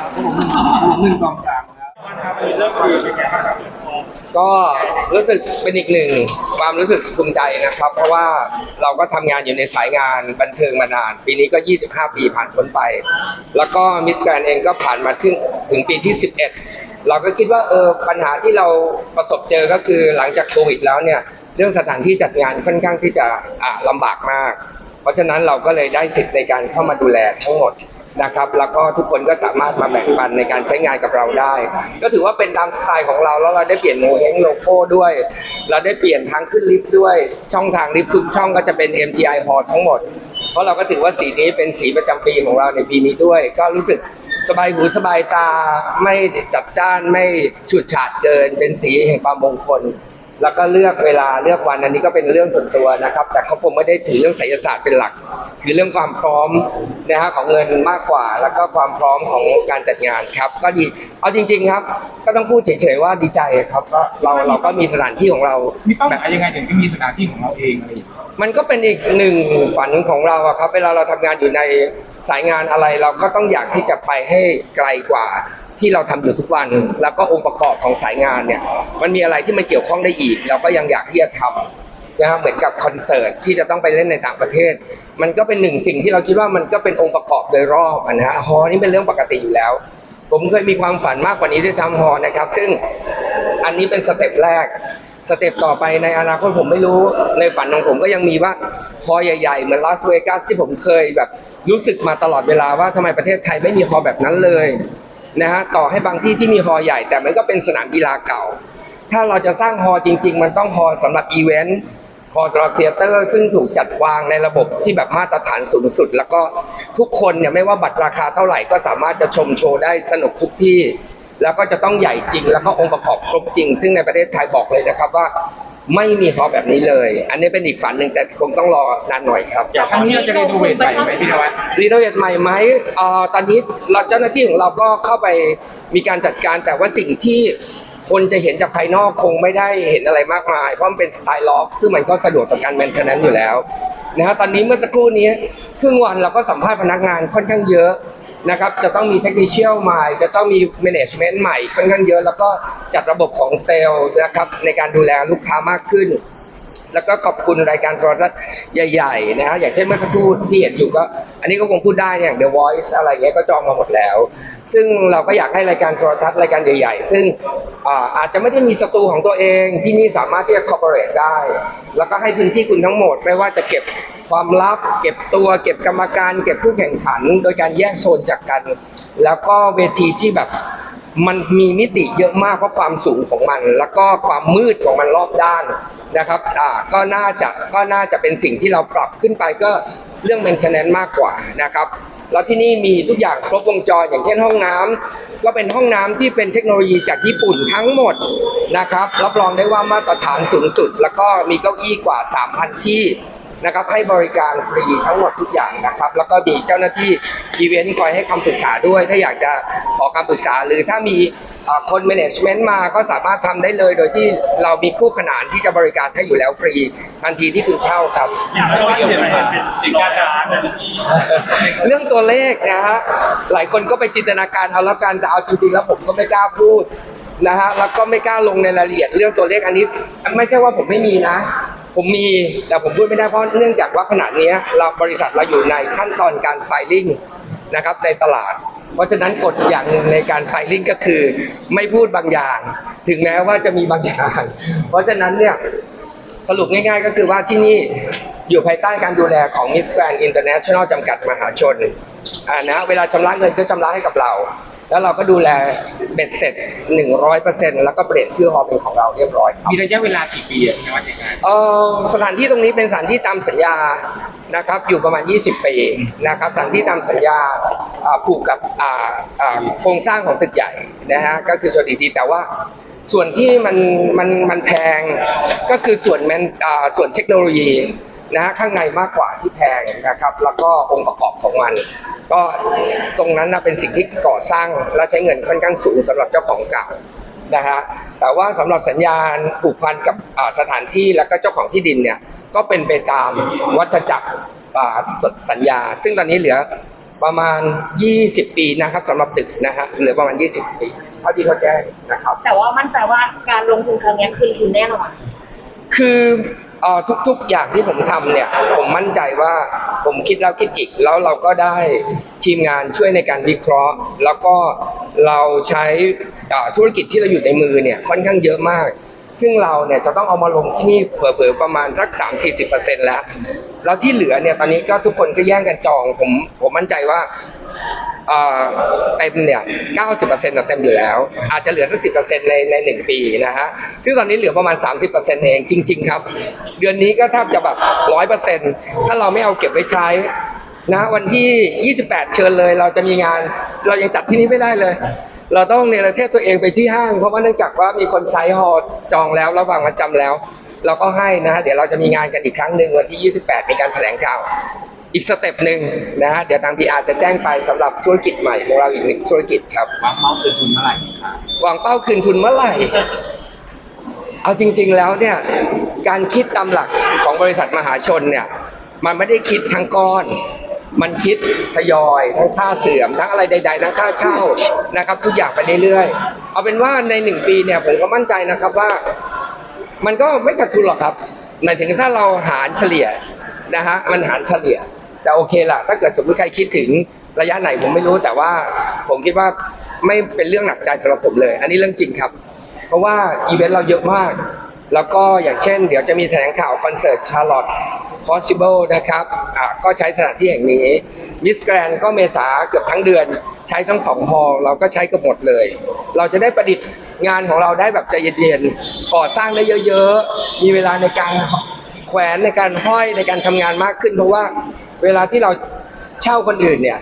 ครับผมหนึ่งสองสามครับก็รู้สึกเป็นอีกหนึ่งความรู้สึกภูมิใจนะครับ เพราะว่าเราก็ทำงานอยู่ในสายงานบันเทิงมานาน ปีนี้ก็ 25 ปีผ่านพ้นไป แล้วก็มิสแกรนเองก็ผ่านมาถึงถึงปีที่ 11 เราก็คิดว่าเออปัญหาที่เราประสบเจอก็คือหลังจากโควิดแล้วเนี่ยเรื่องสถานที่จัดงานค่อนข้างที่จะอ่าลำบากมาก เพราะฉะนั้นเราก็เลยได้สิทธิ์ในการเข้ามาดูแลทั้งหมด นะครับ แล้วก็ทุกคนก็สามารถมาแบ่งปันในการใช้งานกับเราได้ ก็ถือว่าเป็นตามสไตล์ของเราแล้วเราได้เปลี่ยนโมเฮงโลโก้ด้วย เราได้เปลี่ยนทางขึ้นลิฟต์ด้วย ช่องทางลิฟต์ทุกช่องก็จะเป็น MGI Hall ทั้งหมด เพราะเราก็ถือว่าสีนี้เป็นสีประจำปีของเราในปีนี้ด้วย ก็รู้สึกสบายหูสบายตาไม่จัดจ้านไม่ฉูดฉาดเกิน เป็นสีแห่งความมงคล แล้วก็เลือกเวลาเลือกวันอันนี้ก็เป็นเรื่องส่วนตัวนะครับ แต่เขาคงไม่ได้ถือเรื่องไสยศาสตร์เป็นหลัก คือเรื่องความพร้อมนะฮะของเงินมากกว่า แล้วก็ความพร้อมของการจัดงานครับ ก็ดีเอาจริง ๆครับ ก็ต้องพูดเฉยๆว่าดีใจครับก็เราเราก็มีสถานที่ของเรามีเป้าหมายยังไงถึงจะมีสถานที่ของเราเองอะไรอย่างเงี้ยมันก็เป็นอีกหนึ่งฝันของเราอะครับเวลาเราทำงานอยู่ในสายงานอะไร เราก็ต้องอยากที่จะไปให้ไกลกว่า ที่เราทำอยู่ทุกวัน แล้วก็องค์ประกอบของสายงานเนี่ยมันมีอะไรที่มันเกี่ยวข้องได้อีก เราก็ยังอยากที่จะทำนะครับเหมือนกับคอนเสิร์ตที่จะต้องไปเล่นในต่างประเทศ มันก็เป็นหนึ่งสิ่งที่เราคิดว่ามันก็เป็นองค์ประกอบโดยรอบนะฮะฮอร์นี่เป็นเรื่องปกติอยู่แล้ว ผมเคยมีความฝันมากกว่านี้ด้วยซ้ำฮอร์นะครับ ซึ่งอันนี้เป็นสเต็ปแรกสเต็ปต่อไปในอนาคตผมไม่รู้ในฝันของผมก็ยังมีว่าฮอใหญ่ ๆ เหมือนลาสเวกัสที่ผมเคยแบบรู้สึกมาตลอดเวลาว่าทำไมประเทศไทยไม่มีฮอแบบนั้นเลย นะฮะต่อให้บางที่ที่มีฮอร์ใหญ่แต่มันก็เป็นสนามกีฬาเก่า ถ้าเราจะสร้างฮอร์จริง ๆ มันต้องฮอลล์สำหรับอีเวนต์ฮอร์สำหรับเทเตอร์ซึ่งถูกจัดวางในระบบที่แบบมาตรฐานสูงสุด แล้วก็ทุกคนเนี่ยไม่ว่าบัตรราคาเท่าไหร่ก็สามารถจะชมโชว์ได้สนุกทุกที่ แล้วก็จะต้องใหญ่จริง แล้วก็องค์ประกอบครบจริง ซึ่งในประเทศไทยบอกเลยนะครับว่า ไม่มีฮอลล์แบบนี้เลย อันนี้เป็นอีกฝันหนึ่งแต่คงต้องรอนานหน่อยครับครั้งนี้เราจะรีโนเวทใหม่ไหมพี่นวัดรีโนเวทใหม่ไหมเอ่อตอนนี้เราเจ้าหน้าที่ของเราก็เข้าไปมีการจัดการแต่ว่าสิ่งที่คนจะเห็นจากภายนอกคงไม่ได้เห็นอะไรมากมาย เพราะมันเป็นสไตล์ล็อกซึ่งมันก็สะดวกต่อการแมนเทนแนนซ์อยู่แล้วนะฮะตอนนี้เมื่อสักครู่นี้ครึ่งวันเราก็สัมภาษณ์พนักงานค่อนข้างเยอะ นะครับจะต้องมีเทคนิคเชียลใหม่จะต้องมีแมネจเมนต์ใหม่ค่อนข้างเยอะ แล้วก็จัดระบบของเซลล์นะครับในการดูแลลูกค้ามากขึ้น แล้วก็ขอบคุณรายการโทรทัศน์ใหญ่ๆนะฮะอย่างเช่นเมื่อสักครู่ที่เห็นอยู่ก็ อันนี้ก็คงพูดได้อย่าง The Voice อะไรเงี้ยก็จองมาหมดแล้ว ซึ่งเราก็อยากให้รายการโทรทัศน์รายการใหญ่ ๆ ซึ่งอาอาจจะไม่ได้มีสตูของตัวเองที่นี่สามารถที่จะ cooperate ได้ แล้วก็ให้พื้นที่คุณทั้งหมดไม่ว่าจะเก็บ ความลับ เก็บตัว เก็บกรรมการ เก็บผู้แข่งขัน โดยการแยกโซนจากกัน แล้วก็เวทีที่แบบมันมีมิติเยอะมากเพราะความสูงของมัน แล้วก็ความมืดของมันรอบด้านนะครับอ่าก็น่าจะก็น่าจะเป็นสิ่งที่เราปรับขึ้นไปก็เรื่อง maintenance มากกว่านะครับแล้วที่นี่มีทุกอย่างครบวงจรอย่างเช่นห้องน้ำก็เป็นห้องน้ำที่เป็นเทคโนโลยีจากญี่ปุ่นทั้งหมดนะครับรับรองได้ว่ามาตรฐานสูงสุด แล้วก็มีเก้าอี้กว่า 3,000 ที่ นะครับให้บริการฟรีทั้งหมดทุกอย่างนะครับ แล้วก็มีเจ้าหน้าที่อีเวนต์คอยให้คำปรึกษาด้วย ถ้าอยากจะขอคำปรึกษา หรือถ้ามีเอ่อคน management มาก็สามารถทำได้เลย โดยที่เรามีคู่ขนานที่จะบริการให้อยู่แล้วฟรีทันทีที่คุณเช่าครับ อยากให้ว่าเห็นเป็นสิ่งการร้านนะที่เรื่องตัวเลขนะฮะหลายคนก็ไปจินตนาการเอาแล้วกันแต่เอาจริงๆ แล้วผมก็ไม่กล้าพูดนะฮะแล้วก็ไม่กล้าลงในรายละเอียดเรื่องตัวเลขอันนี้ ไม่ใช่ว่าผมไม่มีนะ ผมมีแต่ผมพูดไม่ได้เพราะเนื่องจากว่าขณะนี้เราบริษัทเราอยู่ในขั้นตอนการไฟลิ่งนะครับในตลาด เพราะฉะนั้นกฎอย่างหนึ่งในการไฟลิ่งก็คือ ไม่พูดบางอย่าง ถึงแม้ว่าจะมีบางอย่าง เพราะฉะนั้นเนี่ยสรุปง่าย ๆ ก็คือว่าที่นี่อยู่ภายใต้การดูแลของ Miss Grand International จำกัดมหาชนอ่านะเวลาชำระเงินก็ชำระให้กับเรา แล้วเราก็ดูแลเบ็ดเสร็จ 100%แล้วก็เปลี่ยนชื่อฮอลเป็นของเราเรียบร้อยครับมีระยะเวลากี่ปีอะพี่นวัดในการเอ่อสถานที่ตรงนี้เป็นสถานที่ตามสัญญานะครับ อยู่ประมาณ 20 ปีนะครับสถานที่ตามสัญญาอ่าผูกกับอ่าอ่าโครงสร้างของตึกใหญ่นะฮะก็คือชดีทีแต่ว่าส่วนที่มันมันมันแพงก็คือส่วนแมนอ่าส่วนเทคโนโลยี นะฮะข้างในมากกว่าที่แพงนะครับ แล้วก็องค์ประกอบของมัน ก็ตรงนั้นนะเป็นสิ่งที่ก่อสร้างและใช้เงินค่อนข้างสูงสำหรับเจ้าของเก่านะฮะแต่ว่าสำหรับสัญญาณผูกพันกับอ่าสถานที่แล้วก็เจ้าของที่ดินเนี่ยก็เป็นไปตามวัฏจักรอ่าสัญญา ซึ่งตอนนี้เหลือประมาณ 20 ปีนะครับสำหรับตึกนะฮะเหลือประมาณ 20 ปีเท่าที่เขาแจ้งนะครับ แต่ว่ามั่นใจว่าการลงทุนครั้งนี้คืนทุนแน่นอนคือ เอ่อทุกๆอย่างที่ผมทำเนี่ยผมมั่นใจว่าผมคิดแล้วคิดอีกแล้วเราก็ได้ทีมงานช่วยในการวิเคราะห์ แล้วก็เราใช้เอ่อธุรกิจที่เราอยู่ในมือเนี่ยค่อนข้างเยอะมาก ซึ่งเราเนี่ยจะต้องเอามาลงที่นี่เผลอๆประมาณสัก3-40%แล้ว แล้วที่เหลือเนี่ยตอนนี้ก็ทุกคนก็แย่งกันจองผมผมมั่นใจว่า เต็มเนี่ย90%ะเต็มอยู่แล้ว อาจจะเหลือสัก10%ในในหนึ่งปีนะฮะซึ่งตอนนี้เหลือประมาณ30%เองจริง ๆ ครับ เดือนนี้ก็แทบจะแบบ100%ถ้าเราไม่เอาเก็บไว้ใช้นะวันที่ 28 เชิญเลย เราจะมีงาน เรายังจัดที่นี่ไม่ได้เลย เราต้องเนรเทศตัวเองไปที่ห้าง เพราะว่าเนื่องจากว่ามีคนใช้ฮอจองแล้วระหว่างวันจำแล้ว เราก็ให้นะฮะเดี๋ยวเราจะมีงานกันอีกครั้งหนึ่งวันที่ 28มีการแถลงข่าว อีกสเต็ปหนึ่งนะฮะเดี๋ยวทางพีอาร์จะแจ้งไปสำหรับธุรกิจใหม่ของเราอีกหนึ่งธุรกิจครับวางเป้าคืนทุนเมื่อไหร่ครับวางเป้าคืนทุนเมื่อไหร่ เอาจริง ๆแล้วเนี่ยการคิดตามหลักของบริษัทมหาชนเนี่ย มันไม่ได้คิดทั้งก้อน มันคิดทยอยทั้งค่าเสื่อมทั้งอะไรใด ๆ ทั้งค่าเช่านะครับ ทุกอย่างไปเรื่อยๆเอาเป็นว่าในหนึ่งปีเนี่ยผมก็มั่นใจนะครับว่า มันก็ไม่ขาดทุนหรอกครับหมายถึงถ้าเราหารเฉลี่ยนะฮะมันหารเฉลี่ย แต่โอเคล่ะ ถ้าเกิดสมมติใครคิดถึงระยะไหนผมไม่รู้แต่ว่าผมคิดว่าไม่เป็นเรื่องหนักใจสำหรับผมเลย อันนี้เรื่องจริงครับ เพราะว่าอีเวนต์เราเยอะมาก แล้วก็อย่างเช่น เดี๋ยวจะมีแถลงข่าวคอนเสิร์ตชาร์ลอต possible นะครับอะก็ใช้สถานที่แห่งนี้มิสแกรนก็เมษาเกือบทั้งเดือน ใช้ทั้งสองฮอลเราก็ใช้กันหมดเลย เราจะได้ประดิษฐ์งานของเราได้แบบใจเย็นๆก่อสร้างได้เยอะๆ มีเวลาในการแขวนในการห้อยในการทำงานมากขึ้น เพราะว่า เวลาที่เราเช่าคนอื่นเนี่ย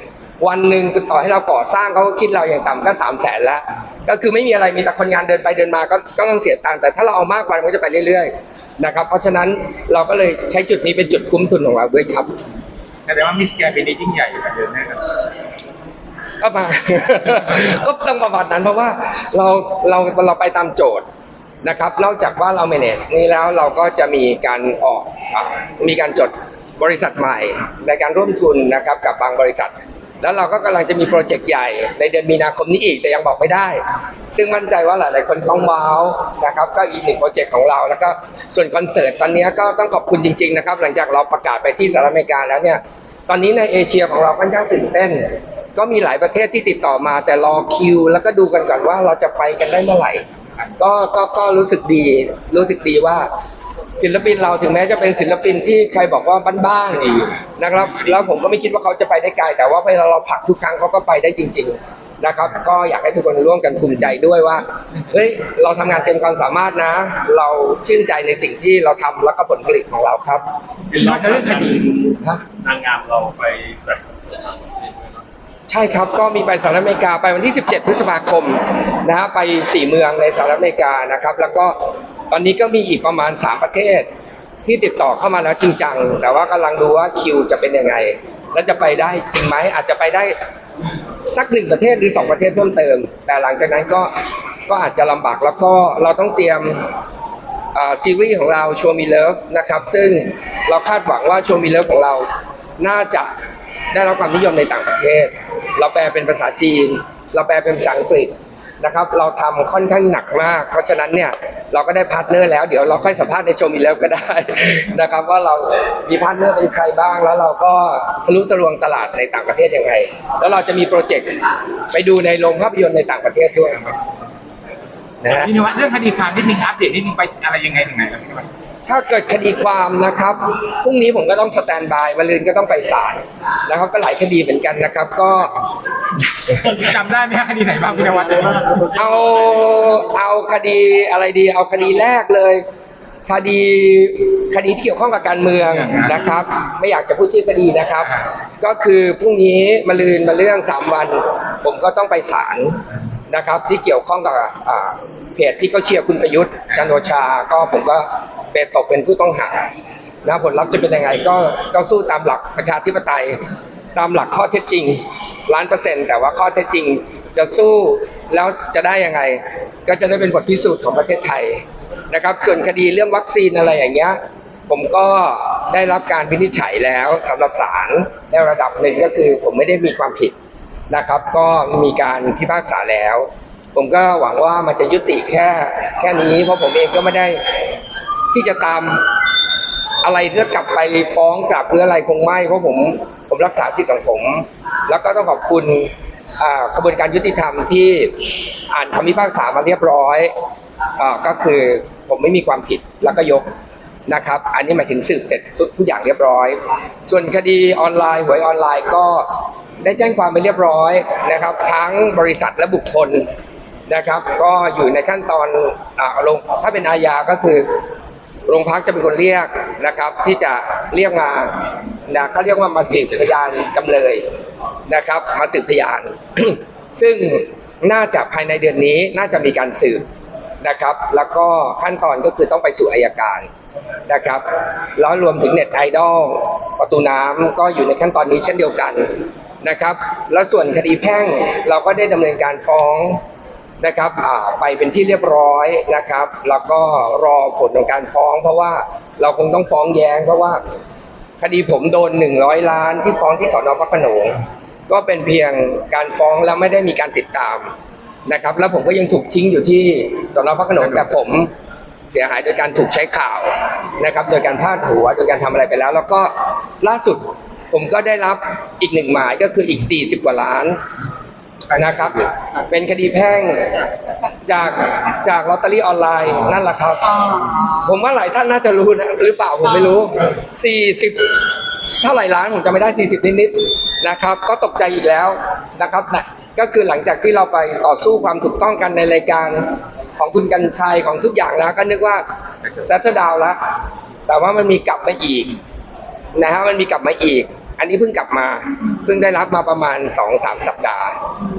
วันหนึ่งต่อให้เราก่อสร้างเขาก็คิดเราอย่างต่ำก็สามแสนแล้วก็คือไม่มีอะไรมีแต่คนงานเดินไปเดินมาก็ก็ต้องเสียตังค์แต่ถ้าเราเอามากไปมันก็จะไปเรื่อยๆนะครับ เพราะฉะนั้นเราก็เลยใช้จุดนี้เป็นจุดคุ้มทุนของเราด้วยครับแต่ว่ามิสแกนปีนี้ยิ่งใหญ่กว่าเดิมแน่นอนก็มา ก็ต้องประมาณนั้นเพราะว่าเราเราเราไปตามโจทย์นะครับ นอกจากว่าเรา manage นี้แล้วเราก็จะมีการออกอะมีการจด บริษัทใหม่ในการร่วมทุนนะครับกับบางบริษัท แล้วเราก็กำลังจะมีโปรเจกต์ใหญ่ในเดือนมีนาคมนี้อีกแต่ยังบอกไม่ได้ ซึ่งมั่นใจว่าหลาย ๆ คนต้องว้าวนะครับก็อีกหนึ่งโปรเจกต์ของเรา แล้วก็ส่วนคอนเสิร์ตตอนนี้ก็ต้องขอบคุณจริง ๆ นะครับ หลังจากเราประกาศไปที่สหรัฐอเมริกาแล้วเนี่ยตอนนี้ในเอเชียของเราค่อนข้างตื่นเต้น ก็มีหลายประเทศที่ติดต่อมา แต่รอคิว แล้วก็ดูกันก่อนว่าเราจะไปกันได้เมื่อไหร่ก็ก็ก็รู้สึกดีรู้สึกดีว่า ศิลปินเราถึงแม้จะเป็นศิลปินที่ใครบอกว่าบ้านๆนะครับ แล้วผมก็ไม่คิดว่าเขาจะไปได้ไกลแต่ว่าเวลาเราผลักทุกครั้งเขาก็ไปได้จริง ๆนะครับ ก็อยากให้ทุกคนร่วมกันภูมิใจด้วยว่าเฮ้ยเราทำงานเต็มความสามารถนะ เราชื่นใจในสิ่งที่เราทำแล้วก็ผลผลิตของเราครับเป็นรอบเรื่องคดีนะนางงามเราไปแบบคอนเสิร์ตต่างประเทศด้วยเนอะใช่ครับ ก็มีไปสหรัฐอเมริกาไปวันที่ 17 พฤษภาคมนะฮะไป 4 เมืองในสหรัฐอเมริกานะครับ แล้วก็ ตอนนี้ก็มีอีกประมาณ 3 ประเทศ ที่ติดต่อเข้ามาแล้วจริงจัง แต่ว่ากำลังดูว่าคิวจะเป็นยังไง แล้วจะไปได้จริงไหมอาจจะไปได้สักหนึ่งประเทศหรือสองประเทศเพิ่มเติม แต่หลังจากนั้นก็ก็อาจจะลำบากแล้วก็เราต้องเตรียมซีรีส์ของเราชว์มีเลิฟนะครับ ซึ่งเราคาดหวังว่าชว์มีเลิฟของเราน่าจะได้รับความนิยมในต่างประเทศ เราแปลเป็นภาษาจีน เราแปลเป็นภาษาอังกฤษ นะครับเราทำค่อนข้างหนักมาก เพราะฉะนั้นเนี่ยเราก็ได้พาร์ทเนอร์แล้วเดี๋ยวเราค่อยสัมภาษณ์ในโชว์มีเลิฟก็ได้นะครับว่าเรามีพาร์ทเนอร์เป็นใครบ้าง แล้วเราก็ทะลุตะลวงตลาดในต่างประเทศยังไง แล้วเราจะมีโปรเจกต์ไปดูในโรงภาพยนตร์ในต่างประเทศด้วยนะฮะพี่นวัดเรื่องคดีความนิดนึงอัปเดตนิดนึงไปอะไรยังไงถึงไหนแล้วพี่นวัด ถ้าเกิดคดีความนะครับพรุ่งนี้ผมก็ต้องสแตนบายมะรืนก็ต้องไปศาลนะครับก็หลายคดีเหมือนกันนะครับ ก็จำได้ไหมฮะคดีไหนบ้างพี่นวัดเอาเอาคดีอะไรดี เอาคดีแรกเลยคดีคดีที่เกี่ยวข้องกับการเมืองนะครับ ไม่อยากจะพูดชื่อคดีนะครับ ก็คือพรุ่งนี้มะรืนมาเรื่องสามวัน ผมก็ต้องไปศาลนะครับ ที่เกี่ยวข้องกับอ่าเพจที่เขาเชียร์คุณประยุทธ์จันทร์โอชา ก็ผมก็ เป็นตกเป็นผู้ต้องหานะผลลัพธ์จะเป็นยังไงก็ก็สู้ตามหลักประชาธิปไตย ตามหลักข้อเท็จจริงล้านเปอร์เซ็นต์แต่ว่าข้อเท็จจริงจะสู้แล้วจะได้ยังไง ก็จะได้เป็นบทพิสูจน์ของประเทศไทยนะครับ ส่วนคดีเรื่องวัคซีนอะไรอย่างเงี้ยผมก็ได้รับการวินิจฉัยแล้วสำหรับศาลในระดับหนึ่งก็คือผมไม่ได้มีความผิดนะครับ ก็มีการพิพากษาแล้ว ผมก็หวังว่ามันจะยุติแค่แค่นี้เพราะผมเองก็ไม่ได้ ที่จะตามอะไรเพื่อกลับไปฟ้องกลับหรืออะไรคงไม่เพราะผมผมรักษาสิทธิ์ของผม แล้วก็ต้องขอบคุณกระบวนการยุติธรรมที่อ่านคำพิพากษามาเรียบร้อยอก็คือผมไม่มีความผิดแล้วก็ยกนะครับ อันนี้หมายถึงสืบเสร็จทุกอย่างเรียบร้อย ส่วนคดีออนไลน์หวยออนไลน์ก็ได้แจ้งความไปเรียบร้อยนะครับ ทั้งบริษัทและบุคคลนะครับ ก็อยู่ในขั้นตอนอลงถ้าเป็นอาญาก็คือ โรงพักจะเป็นคนเรียกนะครับ ที่จะเรียกมานะก็เรียกว่ามาสืบพยานจำเลยนะครับ มาสืบพยาน ซึ่งน่าจะภายในเดือนนี้น่าจะมีการสืบนะครับ แล้วก็ขั้นตอนก็คือต้องไปสู่อายการนะครับ แล้วรวมถึงเน็ตไอดอลประตูน้ำก็อยู่ในขั้นตอนนี้เช่นเดียวกันนะครับ แล้วส่วนคดีแพ่งเราก็ได้ดำเนินการฟ้อง นะครับไปเป็นที่เรียบร้อยนะครับ แล้วก็รอผลของการฟ้อง เพราะว่าเราคงต้องฟ้องแย้ง เพราะว่าคดีผมโดนหนึ่งร้อยล้านที่ฟ้องที่สอนอพระโขนงก็เป็นเพียงการฟ้องแล้วไม่ได้มีการติดตามนะครับ แล้วผมก็ยังถูกทิ้งอยู่ที่สอนอพระโขนงแต่ผมเสียหายโดยการถูกใช้ข่าวนะครับ โดยการพาดหัวโดยการทำอะไรไปแล้ว แล้วก็ล่าสุดผมก็ได้รับอีกหนึ่งหมายก็คืออีก 40 กว่าล้าน นะครับ เป็นคดีแพ่งจากจากลอตเตอรี่ออนไลน์นั่นแหละครับ ผมว่าหลายท่านน่าจะรู้นะหรือเปล่าผมไม่รู้ 40 เท่าไหร่ล้านผมจะไม่ได้ 40 นิดๆนะครับ ก็ตกใจอีกแล้วนะครับนะก็คือหลังจากที่เราไปต่อสู้ความถูกต้องกันในรายการของคุณกัญชัยของทุกอย่างแล้วก็นึกว่าเซตดาวแล้วแต่ว่ามันมีกลับมาอีกนะฮะมันมีกลับมาอีก อันนี้เพิ่งกลับมาเพิ่งได้รับมาประมาณสองสามสัปดาห์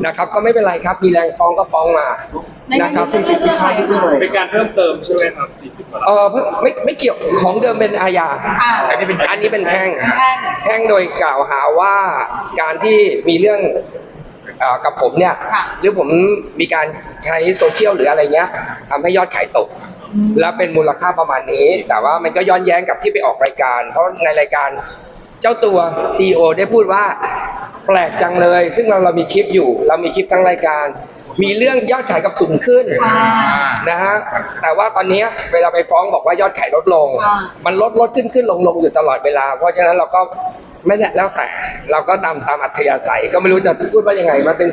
นะครับ ก็ไม่เป็นไรครับ มีแรงฟ้องก็ฟ้องมานะครับเป็นสิทธิพิชาที่ด้วยเป็นการเพิ่มเติมใช่ไหมครับ 40บาทเออเพิ่งไม่ไม่เกี่ยวของเดิมเป็นอาญาอ่าอันนี้เป็นอันนี้เป็นแพ่งแพ่งแพ่งโดยกล่าวหาว่าการที่มีเรื่องเอ่อกับผมเนี่ยค่ะหรือผมมีการใช้โซเชียลหรืออะไรเงี้ยทำให้ยอดขายตกแล้วเป็นมูลค่าประมาณนี้ แต่ว่ามันก็ย้อนแย้งกับที่ไปออกรายการ เพราะในรายการ เจ้าตัว CEO ได้พูดว่าแปลกจังเลย ซึ่งเราเรามีคลิปอยู่ เรามีคลิปทั้งรายการ มีเรื่องยอดขายกับสูงขึ้นอ่านะฮะแต่ว่าตอนเนี้ยเวลาไปฟ้องบอกว่ายอดขายลดลงอ่ามันลดลดขึ้นขึ้นลงลงอยู่ตลอดเวลา เพราะฉะนั้นเราก็ไม่ได้แล้วแต่เราก็ตามตามอัธยาศัยก็ไม่รู้จะพูดว่ายังไงมันเป็น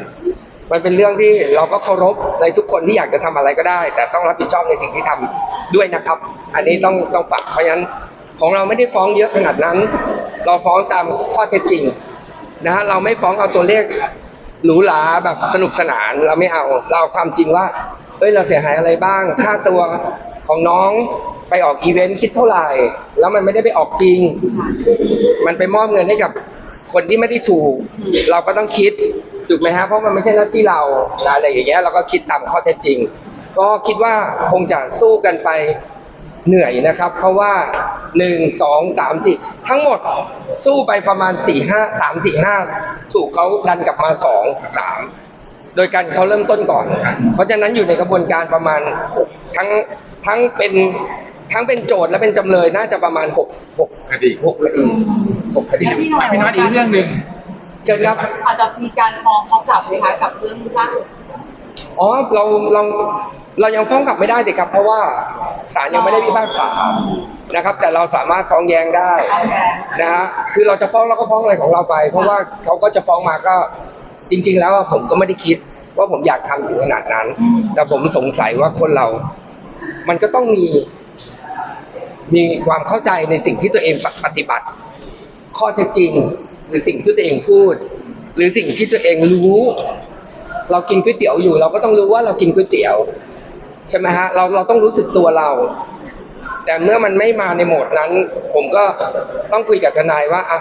มันเป็นเรื่องที่เราก็เคารพในทุกคนที่อยากจะทำอะไรก็ได้ แต่ต้องรับผิดชอบในสิ่งที่ทำด้วยนะครับ อันนี้ต้องต้องฝากเพราะฉะนั้นของเราไม่ได้ฟ้องเยอะขนาดนั้น เราฟ้องตามข้อเท็จจริงนะฮะเราไม่ฟ้องเอาตัวเลขหรูหราแบบสนุกสนานเราไม่เอาเราเอาความจริงว่าเอ้ยเราเสียหายอะไรบ้าง ค่าตัวของน้องไปออกอีเวนต์คิดเท่าไหร่ แล้วมันไม่ได้ไปออกจริง มันไปมอบเงินให้กับคนที่ไม่ได้ถูก เราก็ต้องคิดถูกไหมฮะเพราะมันไม่ใช่หน้าที่เราอะไรอย่างเงี้ยเราก็คิดตามข้อเท็จจริง ก็คิดว่าคงจะสู้กันไป เหนื่อยนะครับ เพราะว่าหนึ่งสองสามสี่ทั้งหมดสู้ไปประมาณสี่ห้าสามสี่ห้าถูกเขาดันกลับมาสองสามโดยการเขาเริ่มต้นก่อน เพราะฉะนั้นอยู่ในกระบวนการประมาณทั้งทั้งเป็นทั้งเป็นโจทย์และเป็นจำเลยน่าจะประมาณหกหกคดีหกคดีหกคดีแล้วพี่หน่อยไม่พี่น้อยอีกเรื่องหนึ่งเชิญครับ อาจจะมีการฟ้องเขากลับไหมคะกับเรื่องล่าสุด อ๋อเราเราเรายังฟ้องกลับไม่ได้สิครับ เพราะว่า ศาลยังไม่ได้พิพากษานะครับ แต่เราสามารถฟ้องแย้งได้ฟ้องแย้งนะฮะคือเราจะฟ้องเราก็ฟ้องอะไรของเราไป เพราะว่าเขาก็จะฟ้องมาก็จริง ๆ แล้วอะผมก็ไม่ได้คิดว่าผมอยากทำถึงขนาดนั้นอืมแต่ผมสงสัยว่าคนเรา มันก็ต้องมี มีความเข้าใจในสิ่งที่ตัวเองปฏิบัติ ข้อเท็จจริง หรือสิ่งที่ตัวเองพูด หรือสิ่งที่ตัวเองรู้ เรากินก๋วยเตี๋ยวอยู่ เราก็ต้องรู้ว่าเรากินก๋วยเตี๋ยว ใช่ไหมฮะเราเราต้องรู้สึกตัวเรา แต่เมื่อมันไม่มาในโหมดนั้น ผมก็ต้องคุยกับทนายว่าอะ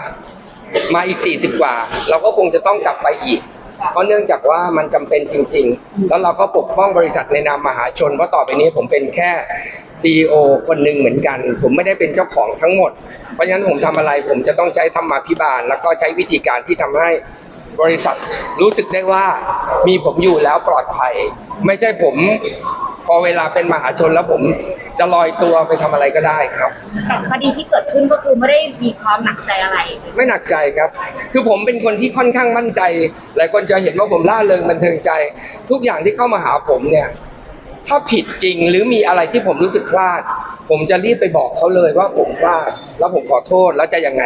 มาอีกสี่สิบกว่า เราก็คงจะต้องกลับไปอีก เพราะเนื่องจากว่ามันจำเป็นจริง ๆ แล้วเราก็ปกป้องบริษัทในนามมหาชนเพราะต่อไปนี้ผมเป็นแค่ซีอคนหนึ่งเหมือนกัน ผมไม่ได้เป็นเจ้าของทั้งหมด เพราะฉะนั้นผมทำอะไรผมจะต้องใช้ธรรมาภิบาล แล้วก็ใช้วิธีการที่ทำให้ บริษัทรู้สึกได้ว่ามีผมอยู่แล้วปลอดภัย ไม่ใช่ผม พอเวลาเป็นมหาชนแล้วผมจะลอยตัวไปทำอะไรก็ได้ครับแต่คดีที่เกิดขึ้นก็คือไม่ได้มีความหนักใจอะไร ไม่หนักใจครับ คือผมเป็นคนที่ค่อนข้างมั่นใจ หลายคนจะเห็นว่าผมล่าเริงบันเทิงใจ ทุกอย่างที่เข้ามาหาผมเนี่ย ถ้าผิดจริงหรือมีอะไรที่ผมรู้สึกพลาด ผมจะรีบไปบอกเขาเลยว่าผมพลาด แล้วผมขอโทษแล้วจะยังไง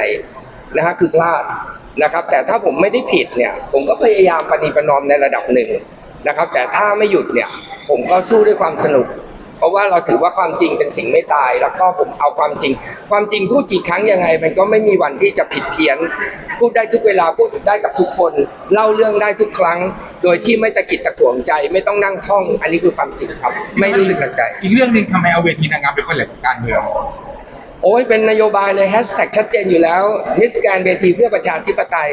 นะฮะคือพลาด นะครับ แต่ถ้าผมไม่ได้ผิดเนี่ย ผมก็พยายามปฏิปนอมในระดับหนึ่งนะครับ แต่ถ้าไม่หยุดเนี่ย ผมก็สู้ด้วยความสนุก เพราะว่าเราถือว่าความจริงเป็นสิ่งไม่ตาย แล้วก็ผมเอาความจริง ความจริงพูดกี่ครั้งยังไง มันก็ไม่มีวันที่จะผิดเพี้ยน พูดได้ทุกเวลาพูดได้กับทุกคน เล่าเรื่องได้ทุกครั้ง โดยที่ไม่ตะกิดตะขวงใจ ไม่ต้องนั่งท่อง อันนี้คือความจริงครับ ไม่รู้สึกหนักใจ อีกเรื่องหนึ่งทำไมเอาเวทีนางงามเป็นคนแหลกการเมือง โอ้ยเป็นนโยบายเลยแฮชแท็กชัดเจนอยู่แล้วมิสแกนเวทีเพื่อประชาธิปไตย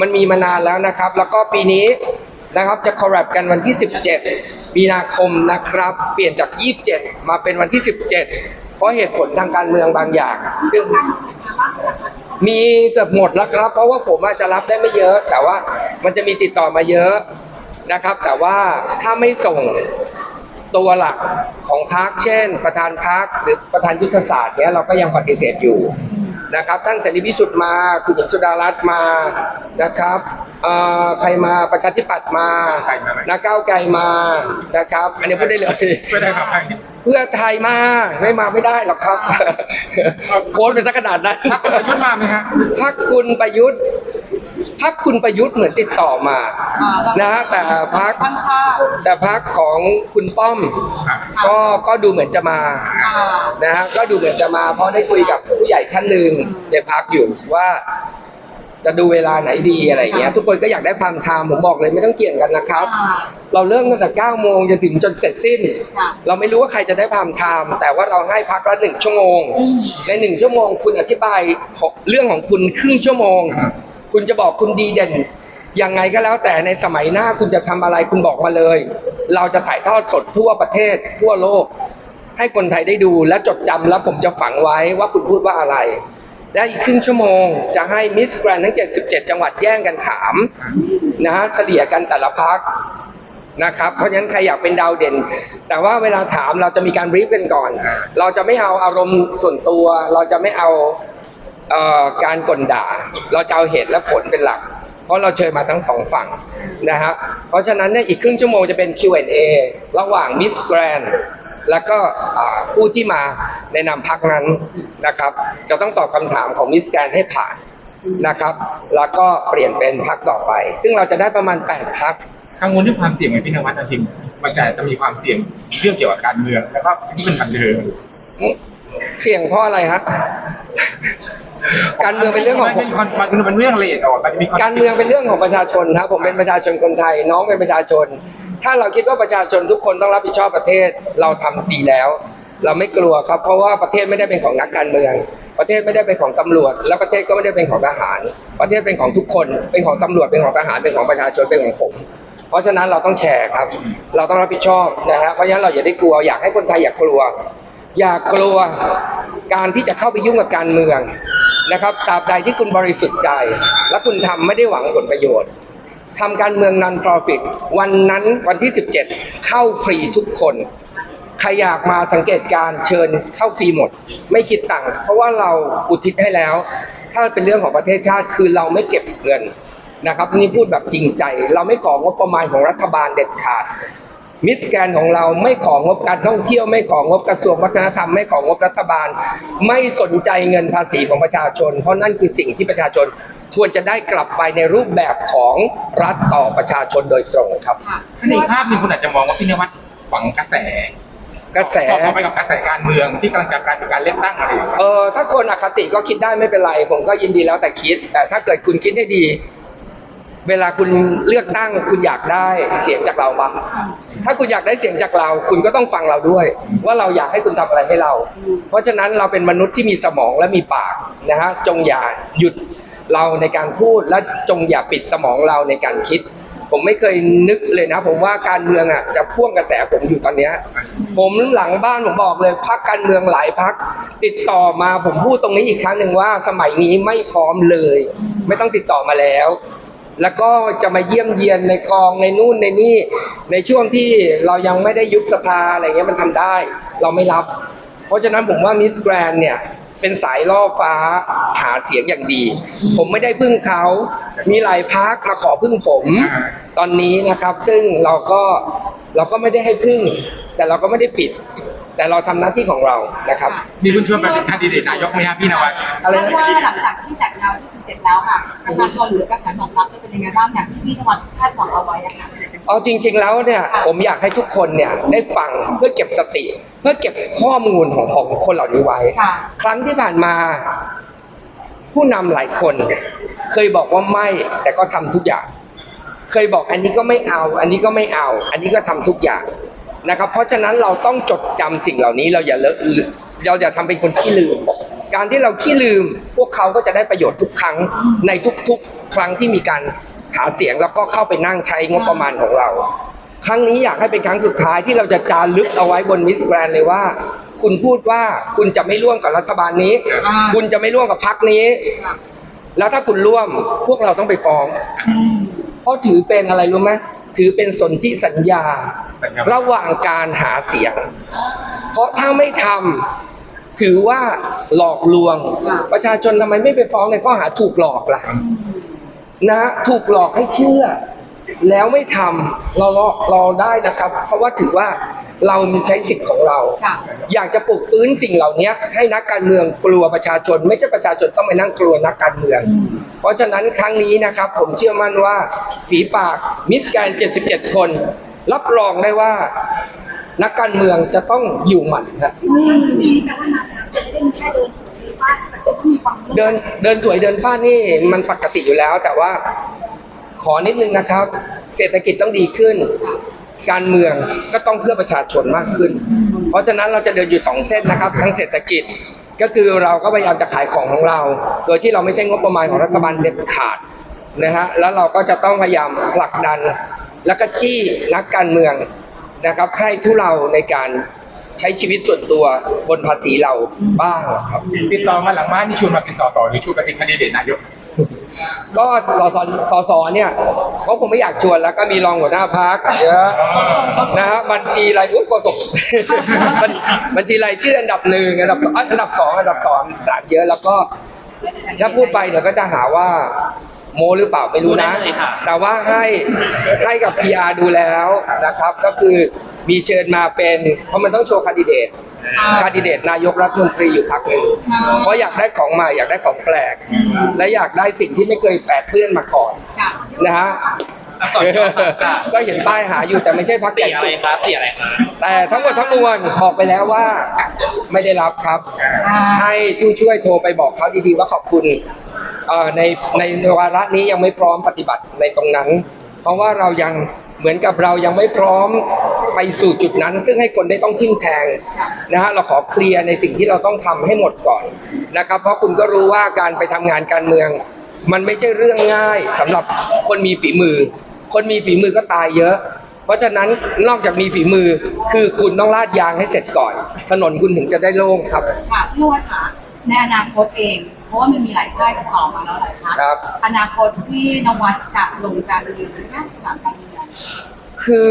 มันมีมานานแล้วนะครับ แล้วก็ปีนี้นะครับจะคอร์รัปกันวันที่ 17 มีนาคมนะครับ เปลี่ยนจาก 27 มาเป็นวันที่ 17 เพราะเหตุผลทางการเมืองบางอย่าง ซึ่งมีเกือบหมดแล้วครับ เพราะว่าผมอาจจะรับได้ไม่เยอะ แต่ว่ามันจะมีติดต่อมาเยอะนะครับ แต่ว่าถ้าไม่ส่ง ตัวหลักของพรรคเช่น ประธานพรรคหรือประธานยุทธศาสตร์เนี้ยเราก็ยังปฏิเสธอยู่นะครับท่านเสรีพิสุทธิ์มาคุณหญิงสุดารัตน์มานะครับเอ่อใครมาประชาธิปัตย์มาใครมาไหมนักก้าวไกลมานะครับ อันนี้พูดได้เลยไม่ได้ครับเพื่อไทยมาไม่มาไม่ได้หรอกครับโพสต์ไปสักขนาดนั้นพักประยุทธ์มาไหมฮะพักคุณประยุทธ์ พักคุณประยุทธ์เหมือนติดต่อมาอ่านะฮะแต่พักทั้งชาติแต่พักของคุณป้อม ก็ก็ดูเหมือนจะมาอ่านะฮะก็ดูเหมือนจะมา เพราะได้คุยกับผู้ใหญ่ท่านหนึ่งในพักอยู่ว่าจะดูเวลาไหนดีอะไรเงี้ยทุกคนก็อยากได้ความไทม์ผมบอกเลยไม่ต้องเกี่ยงกันนะครับอ่าเราเริ่มตั้งแต่9โมงจนถึงจนเสร็จสิ้นค่ะเราไม่รู้ว่าใครจะได้ความไทม์แต่ว่าเราให้พักละหนึ่งชั่วโมงอืมในหนึ่งชั่วโมงคุณอธิบายของเรื่องของคุณครึ่งชั่วโมงอ่า คุณจะบอกคุณดีเด่นยังไงก็แล้วแต่ในสมัยหน้าคุณจะทำอะไรคุณบอกมาเลย เราจะถ่ายทอดสดทั่วประเทศ ทั่วโลก ให้คนไทยได้ดูและจดจำแล้วผมจะฝังไว้ว่าคุณพูดว่าอะไรและอีกครึ่งชั่วโมงจะให้มิสแกรนทั้ง 77 จังหวัดแย่งกันถามนะฮะเฉลี่ยกันแต่ละพักนะครับ เพราะฉะนั้นใครอยากเป็นดาวเด่น แต่ว่าเวลาถามเราจะมีการบรีฟกันก่อน เราจะไม่เอาอารมณ์ส่วนตัว เราจะไม่เอา การกลด่า เราจะเอาเหตุและผลเป็นหลัก เพราะเราเชิญมาทั้งสองฝั่งนะฮะเพราะฉะนั้นเนี่ยอีกครึ่งชั่วโมงจะเป็น Q&A ระหว่างมิสแกรนแล้วก็อ่าผู้ที่มาในนามพักนั้นนะครับ จะต้องตอบคำถามของมิสแกรนให้ผ่านนะครับ แล้วก็เปลี่ยนเป็นพักต่อไป ซึ่งเราจะได้ประมาณ 8 พักกังวลเรื่องความเสี่ยงไหมพี่นวัดจริงมันจะจะมีความเสี่ยงเรื่องเกี่ยวกับการเมืองแล้วก็ที่เป็นบันเทิง เสี่ยงเพราะอะไรฮะการเมืองเป็นเรื่องของ มันเป็นมันเป็นเรื่องละเอียดอ่อนมันจะมีควการเมืองเป็นเรื่องของประชาชนครับผมเป็นประชาชนคนไทย น้องเป็นประชาชน ถ้าเราคิดว่าประชาชนทุกคนต้องรับผิดชอบประเทศเราทำดีแล้ว เราไม่กลัวครับ เพราะว่าประเทศไม่ได้เป็นของนักการเมือง ประเทศไม่ได้เป็นของตำรวจ และประเทศก็ไม่ได้เป็นของทหาร ประเทศเป็นของทุกคน เป็นของตำรวจเป็นของทหารเป็นของประชาชนเป็นของผมเพราะฉะนั้นเราต้องแชร์ครับ เราต้องรับผิดชอบนะฮะเพราะฉะนั้นเราอย่าได้กลัวอยากให้คนไทยอย่ากลัว อย่ากลัวการที่จะเข้าไปยุ่งกับการเมืองนะครับตราบใดที่คุณบริสุทธิ์ใจ และคุณทำไม่ได้หวังผลประโยชน์ทำการเมืองนัน profit วันนั้นวันที่ 17 เข้าฟรีทุกคนใครอยากมาสังเกตการเชิญเข้าฟรีหมด ไม่คิดตังค์เพราะว่าเราอุทิศให้แล้ว ถ้าเป็นเรื่องของประเทศชาติคือเราไม่เก็บเงินนะครับนี่พูดแบบจริงใจ เราไม่ของงบประมาณของรัฐบาลเด็ดขาด มิสแกนของเราไม่ของงบการท่องเที่ยวไม่ของงบกระทรวงวัฒนธรรมไม่ของงบรัฐบาล ไม่สนใจเงินภาษีของประชาชน เพราะนั่นคือสิ่งที่ประชาชนควรจะได้กลับไปในรูปแบบของรัฐต่อประชาชนโดยตรงครับค่ะในอีกภาพหนึ่งคุณอาจจะมองว่าพี่นวัดหวังกระแสกระแสต่อไปกับกระแสการเมืองที่กำลังจะการการเลือกตั้งอะไรอย่างเงี้ยเออถ้าคนอคติก็คิดได้ไม่เป็นไร ผมก็ยินดีแล้วแต่คิด แต่ถ้าเกิดคุณคิดให้ดี เวลาคุณเลือกตั้งคุณอยากได้เสียงจากเราบ้างถ้าคุณอยากได้เสียงจากเรา คุณก็ต้องฟังเราด้วย ว่าเราอยากให้คุณทำอะไรให้เรา เพราะฉะนั้นเราเป็นมนุษย์ที่มีสมองและมีปากนะฮะจงอย่าหยุดเราในการพูดและจงอย่าปิดสมองเราในการคิด ผมไม่เคยนึกเลยนะ ผมว่าการเมืองอะจะพ่วงกระแสผมอยู่ตอนเนี้ย ผมหลังบ้านผมบอกเลยพักการเมืองหลายพักติดต่อมาผมพูดตรงนี้อีกครั้งหนึ่งว่าสมัยนี้ไม่พร้อมเลย ไม่ต้องติดต่อมาแล้ว แล้วก็จะมาเยี่ยมเยียนในกองในนู่นในนี่ในช่วงที่เรายังไม่ได้ยุบสภาอะไรเงี้ยมันทำได้ เราไม่รับ เพราะฉะนั้นผมว่ามิสแกรนเนี่ยเป็นสายล่อฟ้าหาเสียงอย่างดี ผมไม่ได้พึ่งเขามีหลายพักมาขอพึ่งผม ตอนนี้นะครับ ซึ่งเราก็เราก็ไม่ได้ให้พึ่ง แต่เราก็ไม่ได้ปิด แต่เราทำหน้าที่ของเรานะครับ มีคุณชวนมาเป็นแคนดิเดตนายกไหมครับพี่นวัดอะไรคาดนะ ว่าหลังจากที่แตกแนวที่สิบเจ็ดแล้วค่ะประชาชนหรือกระแสตอบรับจะเป็นยังไงบ้างอย่างที่พี่นวัดคาดหวังเอาไว้นะคะเอาจริง ๆ แล้วเนี่ยผมอยากให้ทุกคนเนี่ยได้ฟังเพื่อเก็บสติ เพื่อเก็บข้อมูลของของคนเหล่านี้ไว้ ค่ะ ครั้งที่ผ่านมา ผู้นำหลายคน เคยบอกว่าไม่แต่ก็ทำทุกอย่าง เคยบอกอันนี้ก็ไม่เอา อันนี้ก็ไม่เอา อันนี้ก็ทำทุกอย่าง นะครับ เพราะฉะนั้นเราต้องจดจำสิ่งเหล่านี้เราอย่าเลอะเราอย่าทำเป็นคนขี้ลืม การที่เราขี้ลืม พวกเขาก็จะได้ประโยชน์ทุกครั้งในทุกๆ ครั้งที่มีการหาเสียงแล้วก็เข้าไปนั่งใช้งบประมาณของเรา ครั้งนี้อยากให้เป็นครั้งสุดท้ายที่เราจะจารึกเอาไว้บนมิสแกรนเลยว่า คุณพูดว่าคุณจะไม่ร่วมกับรัฐบาลนี้ คุณจะไม่ร่วมกับพรรคนี้ แล้วถ้าคุณร่วมพวกเราต้องไปฟ้องเพราะถือเป็นอะไรรู้ไหมถือเป็นสนธิสัญญา ระหว่างการหาเสียง เพราะถ้าไม่ทำถือว่าหลอกลวง ประชาชนทำไมไม่ไปฟ้องในข้อหาถูกหลอกล่ะนะฮะถูกหลอกให้เชื่อ แล้วไม่ทำเรารอรอได้นะครับ เพราะว่าถือว่าเราใช้สิทธิ์ของเราค่ะอยากจะปลุกฟื้นสิ่งเหล่านี้ให้นักการเมืองกลัวประชาชน ไม่ใช่ประชาชนต้องไปนั่งกลัวนักการเมืองอืมเพราะฉะนั้นครั้งนี้นะครับ ผมเชื่อมั่นว่าฝีปากมิสแกน 77 คน รับรองได้ว่า นักการเมืองจะต้องอยู่หมัดครับมีการพัฒนาจะไม่ได้มีแค่เดินสวนในบ้านแต่ก็ต้องมีความรู้เดินเดินสวยเดินฟ้าดนี่มันปกติอยู่แล้ว แต่ว่าขอนิดนึงนะครับ เศรษฐกิจต้องดีขึ้น การเมืองก็ต้องเพื่อประชาชนมากขึ้น เพราะฉะนั้นเราจะเดินอยู่สองเส้นนะครับ ทั้งเศรษฐกิจก็คือเราก็พยายามจะขายของของเรา โดยที่เราไม่ใช่งบประมาณของรัฐบาลเด็ดขาดนะฮะแล้วเราก็จะต้องพยายามผลักดัน แล้วก็จี้นักการเมืองนะครับ ให้ทุเราในการใช้ชีวิตส่วนตัวบนภาษีเราบ้างครับ ติดต่อมาหลังบ้านนี่ชวนมาเป็นสสหรือชวนมาเป็นแคนดิเดตนายกก็สสสสเนี่ยเขาคงไม่อยากชวนแล้วก็มีรองหัวหน้าพักเยอะนะฮะบัญชีรายอุ้ยโฆษกบัญบัญชีรายชื่ออันดับหนึ่งอันดับสองอันดับสองอันดับสองสามเยอะแล้วก็ถ้าพูดไปเดี๋ยวก็จะหาว่า โมหรือเปล่าไม่รู้นะ แต่ว่าให้ให้กับ PR ดูแล้วนะครับ ก็คือมีเชิญมาเป็นเพราะมันต้องโชว์คนดิเดตอ่าคนดิเดตนายกรัฐมนตรีอยู่พักหนึ่งอ่าเพราะอยากได้ของใหม่อยากได้ของแปลกอืมและอยากได้สิ่งที่ไม่เคยแปดเปื้อนมาก่อนค่ะนะฮะก็เห็นป้ายหาอยู่แต่ไม่ใช่พักใหญ่สุดครับสีอะไรครับแต่ทั้งหมดทั้งมวลบอกไปแล้วว่าไม่ได้รับครับอ่าให้ผู้ช่วยโทรไปบอกเขาดีๆว่าขอบคุณเอ่อ ในในวาระนี้ยังไม่พร้อมปฏิบัติในตรงนั้น เพราะว่าเรายังเหมือนกับเรายังไม่พร้อมไปสู่จุดนั้น ซึ่งให้คนได้ต้องทิ่มแทงนะฮะเราขอเคลียร์ในสิ่งที่เราต้องทำให้หมดก่อนนะครับ เพราะคุณก็รู้ว่าการไปทำงานการเมือง มันไม่ใช่เรื่องง่ายสำหรับคนมีฝีมือ คนมีฝีมือก็ตายเยอะ เพราะฉะนั้นนอกจากมีฝีมือคือคุณต้องลาดยางให้เสร็จก่อน ถนนคุณถึงจะได้โล่งครับค่ะพี่วัดคะ ในอนาคตเอง เพราะว่ามันมีหลายค่ายติดต่อมาแล้วหลายพักครับ อนาคตพี่นวัดจะลงการเมืองหน้าสนามการเมือง คือ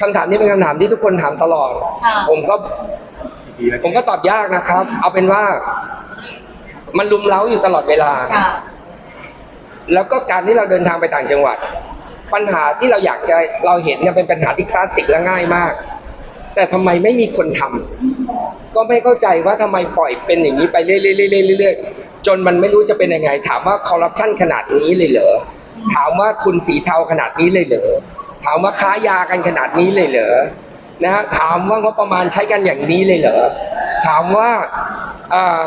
คำถามนี้เป็นคำถามที่ทุกคนถามตลอด ค่ะ ผมก็ผมก็ตอบยากนะครับ เอาเป็นว่า มันลุมเล้าอยู่ตลอดเวลา ค่ะแล้วก็การที่เราเดินทางไปต่างจังหวัด ปัญหาที่เราอยากจะเราเห็นเนี่ยเป็นปัญหาที่คลาสสิกและง่ายมาก แต่ทำไมไม่มีคนทำ ก็ไม่เข้าใจว่าทำไมปล่อยเป็นอย่างนี้ไปเรื่อยๆๆๆเรื่อยๆจนมันไม่รู้จะเป็นยังไง ถามว่าคอร์รัปชันขนาดนี้เลยเหรอถามว่าทุนสีเทาขนาดนี้เลยเหรอถามว่าค้ายากันขนาดนี้เลยเหรอนะฮะถามว่างบประมาณใช้กันอย่างนี้เลยเหรอถามว่าอ่า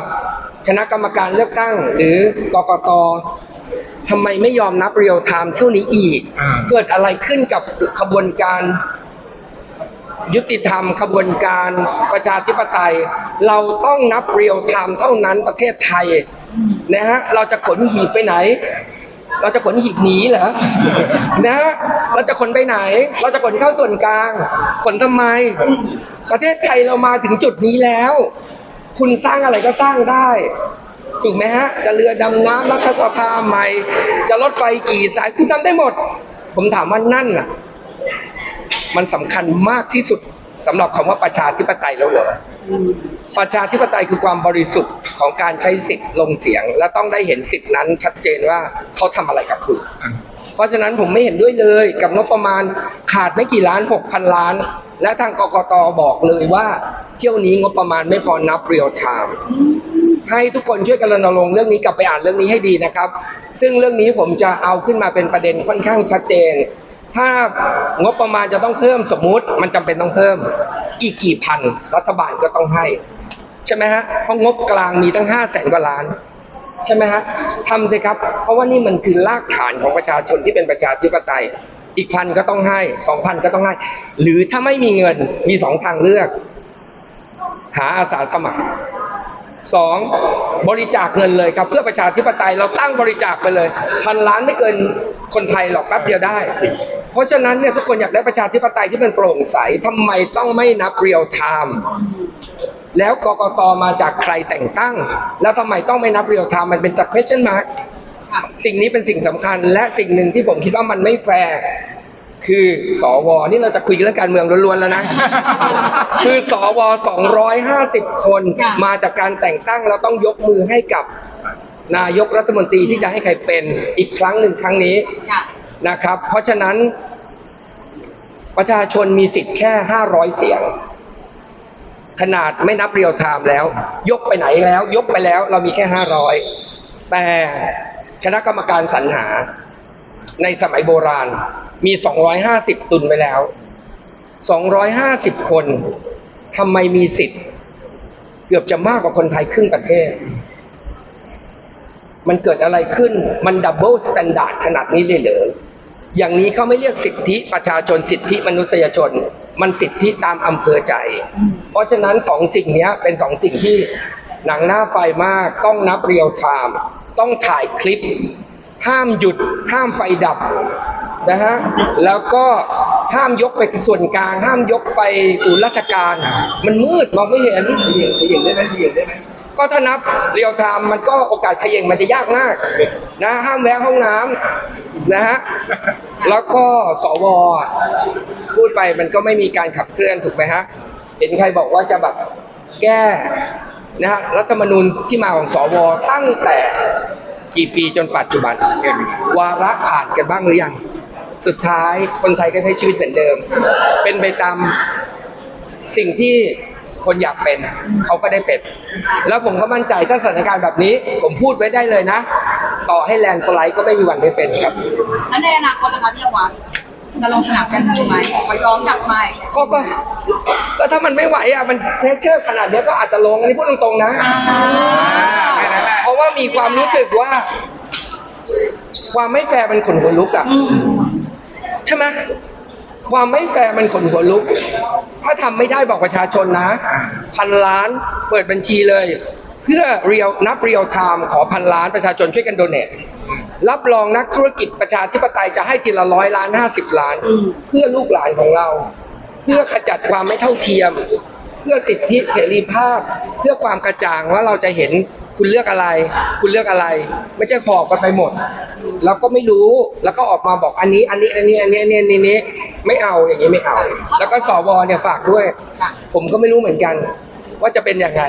คณะกรรมการเลือกตั้ง หรือกกตทำไมไม่ยอมนับเรียลไทม์เท่านี้อีกอ่าเกิดอะไรขึ้นกับขบวนการ ยุติธรรมขบวนการประชาธิปไตย เราต้องนับเรียลไทม์เท่านั้นประเทศไทยนะฮะเราจะขนหีบไปไหน เราจะขนหีบหนีเหรอนะฮะเราจะขนไปไหน เราจะขนเข้าส่วนกลางขนทำไม ประเทศไทยเรามาถึงจุดนี้แล้ว คุณสร้างอะไรก็สร้างได้ถูกไหมฮะ จะเรือดำน้ำรัฐสภาใหม่ จะรถไฟกี่สายคุณทำได้หมด ผมถามว่านั่นน่ะ มันสำคัญมากที่สุดสำหรับคำว่าประชาธิปไตยแล้วเหรอประชาธิปไตยคือความบริสุทธิ์ของการใช้สิทธิ์ลงเสียง และต้องได้เห็นสิทธินั้นชัดเจนว่าเขาทำอะไรกับคุณ เพราะฉะนั้นผมไม่เห็นด้วยเลยกับงบประมาณขาดไม่กี่ล้านหกพันล้าน และทางกกตบอกเลยว่าเที่ยวนี้งบประมาณไม่พอนับเรียลไทม์ให้ทุกคนช่วยกันรณรงค์เรื่องนี้กลับไปอ่านเรื่องนี้ให้ดีนะครับ ซึ่งเรื่องนี้ผมจะเอาขึ้นมาเป็นประเด็นค่อนข้างชัดเจน ถ้างบประมาณจะต้องเพิ่มสมมุติมันจำเป็นต้องเพิ่ม อีกกี่พัน รัฐบาลก็ต้องให้ ใช่ไหมฮะเพราะงบกลางมีตั้งห้าแสนกว่าล้าน ใช่ไหมฮะทำสิครับ เพราะว่านี่มันคือรากฐานของประชาชนที่เป็นประชาธิปไตย อีกพันก็ต้องให้สองพันก็ต้องให้ หรือถ้าไม่มีเงินมีสองทางเลือก หาอาสาสมัครสองบริจาคเงินเลยครับ เพื่อประชาธิปไตยเราตั้งบริจาคไปเลย พันล้านไม่เกินคนไทยหรอกแป๊บเดียวได้ เพราะฉะนั้นเนี่ยทุกคนอยากได้ประชาธิปไตยที่เป็นโปร่งใสทำไมต้องไม่นับเรียลไทม์แล้วกกตมาจากใครแต่งตั้ง แล้วทำไมต้องไม่นับเรียลไทม์มันเป็นจาก question mark ค่ะสิ่สิ่งนี้เป็นสิ่งสำคัญ และสิ่งหนึ่งที่ผมคิดว่ามันไม่แฟร์คือสวนี่เราจะคุยเรื่องการเมืองล้วนๆแล้วนะ คือสว250 คนค่ะมาจากการแต่งตั้งแล้วต้องยกมือให้กับนายกรัฐมนตรีที่จะให้ใครเป็นอีกครั้งหนึ่งครั้งนี้ค่ะ นะครับ เพราะฉะนั้นประชาชนมีสิทธิ์แค่ 500 เสียง ขนาดไม่นับเรียลไทม์แล้ว ยกไปไหนแล้ว ยกไปแล้วเรามีแค่ 500 แต่คณะกรรมการสรรหาในสมัยโบราณมี 250 ตุนไปแล้ว 250 คนทำไมมีสิทธิ์ เกือบจะมากกว่าคนไทยครึ่งประเทศ มันเกิดอะไรขึ้น มันดับเบิลสแตนดาร์ดขนาดนี้เลยเหรอ อย่างนี้เขาไม่เรียกสิทธิประชาชนสิทธิมนุษยชน มันสิทธิตามอำเภอใจอืมเพราะฉะนั้นสองสิ่งเนี้ยเป็นสองสิ่งที่หนังหน้าไฟมากต้องนับเรียลไทม์ต้องถ่ายคลิป ห้ามหยุด ห้ามไฟดับนะฮะแล้วก็ห้ามยกไปส่วนกลาง ห้ามยกไปศูนย์ราชการ มันมืดมองไม่เห็นขยิงขยิงได้ไหมขยิงได้ไหมก็ถ้านับเรียลไทม์มันก็โอกาสเขย่งมันจะยากมากนะห้ามแวะห้องน้ำ นะฮะ แล้วก็สวพูดไปมันก็ไม่มีการขับเคลื่อนถูกไหมฮะ เห็นใครบอกว่าจะแบบแก้นะฮะรัฐธรรมนูญที่มาของสวตั้งแต่กี่ปีจนปัจจุบัน วาระผ่านกันบ้างหรือยัง สุดท้ายคนไทยก็ใช้ชีวิตเหมือนเดิม เป็นไปตามสิ่งที่ คนอยากเป็นเขาก็ได้เป็น แล้วผมก็มั่นใจถ้าสถานการณ์แบบนี้ ผมพูดไว้ได้เลยนะ ต่อให้แลนด์สไลด์ก็ไม่มีวันได้เป็นครับแล้วในอนาคตนะคะพี่นวัดจะลงสนามกันสู้ไหมขอย้อนกลับไปก็ก็ก็ถ้ามันไม่ไหวอะมันเพรสเชอร์ขนาดเนี้ยก็อาจจะลงอันนี้พูดตรงๆนะอ่าเพราะว่ามีความรู้สึกว่า ความไม่แฟร์มันขนหัวลุกอะอืมใช่ไหม ความไม่แฟร์มันขนหัวลุก ถ้าทำไม่ได้บอกประชาชนนะ พันล้านเปิดบัญชีเลย เพื่อเรียลนับเรียลไทม์ขอพันล้านประชาชนช่วยกันโดเนทรับรองนักธุรกิจประชาธิปไตยจะให้ทีละร้อยล้านห้าสิบล้าน เพื่อลูกหลานของเรา เพื่อขจัดความไม่เท่าเทียม เพื่อสิทธิเสรีภาพ เพื่อความกระจ่างว่าเราจะเห็น คุณเลือกอะไร คุณเลือกอะไร ไม่ใช่หอบกันไปหมด แล้วก็ไม่รู้แล้วก็ออกมาบอกอันนี้อันนี้อันนี้อันนี้อันนี้อันนี้อันนี้ไม่เอาอย่างนี้ไม่เอา แล้วก็สวเนี่ยฝากด้วยค่ะผมก็ไม่รู้เหมือนกัน ว่าจะเป็นยังไง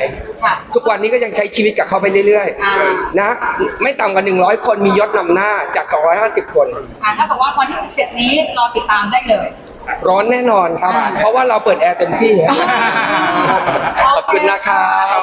ค่ะทุกวันนี้ก็ยังใช้ชีวิตกับเขาไปเรื่อยอ่าๆนะไม่ต่ำกว่า100 คนมียศนำหน้าจาก 250 คนอ่าถ้ากับว่าวันที่ 17 นี้รอติดตามได้เลยร้อนแน่นอนครับ เพราะว่าเราเปิดแอร์เต็มที่ขอบคุณนะครับ